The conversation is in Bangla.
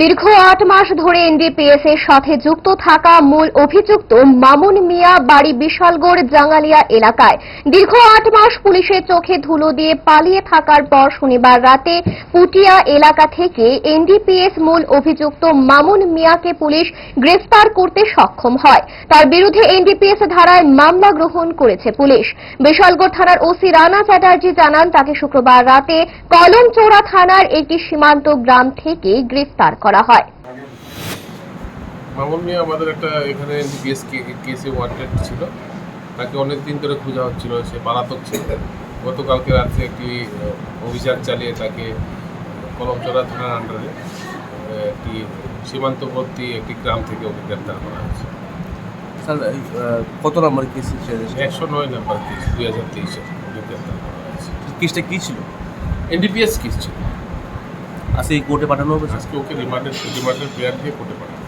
দীর্ঘ আট মাস ধরে এনডিপিএস এর সাথে যুক্ত থাকা মূল অভিযুক্ত মামুন মিয়া বাড়ি বিশালগড় জাঙ্গালিয়া এলাকায়। দীর্ঘ আট মাস পুলিশের চোখে ধুলো দিয়ে পালিয়ে থাকার পর শনিবার রাতে পুটিয়া এলাকা থেকে এনডিপিএস মূল অভিযুক্ত মামুন মিয়াকে পুলিশ গ্রেফতার করতে সক্ষম হয়। তার বিরুদ্ধে এনডিপিএস ধারায় মামলা গ্রহণ করেছে পুলিশ। বিশালগড় থানার ওসি রানা চ্যাটার্জি জানান, তাকে শুক্রবার রাতে কলমচোড়া থানার একটি সীমান্ত গ্রাম থেকে গ্রেফতার করা হয়। মামুন মিয়া আমাদের একটা এখানে এনডিপিএস কেসে ওয়ান্টেড ছিল। তাকে অনেক দিন ধরে খোঁজা হচ্ছিল সে পালাতক ছিল। গতকালকে রাত্রে একটি অভিযান চালিয়ে তাকে কলমচড়া থানার আন্ডারে একটি সীমান্তবর্তী একটি গ্রাম থেকে ওকে গ্রেপ্তার করা হয়েছে। স্যার কত নম্বর কেস একশো নয় নম্বর কেস দুই হাজার তেইশে ওকে গ্রেপ্তার করা হয়েছে। কেসটা কী ছিল? এনডিপিএস কেস ছিল। আজকে কোর্টে পাঠানো হবে? আজকে ওকে রিমান্ডের রিমান্ডের প্লেয়ার দিয়ে কোর্টে পাঠানো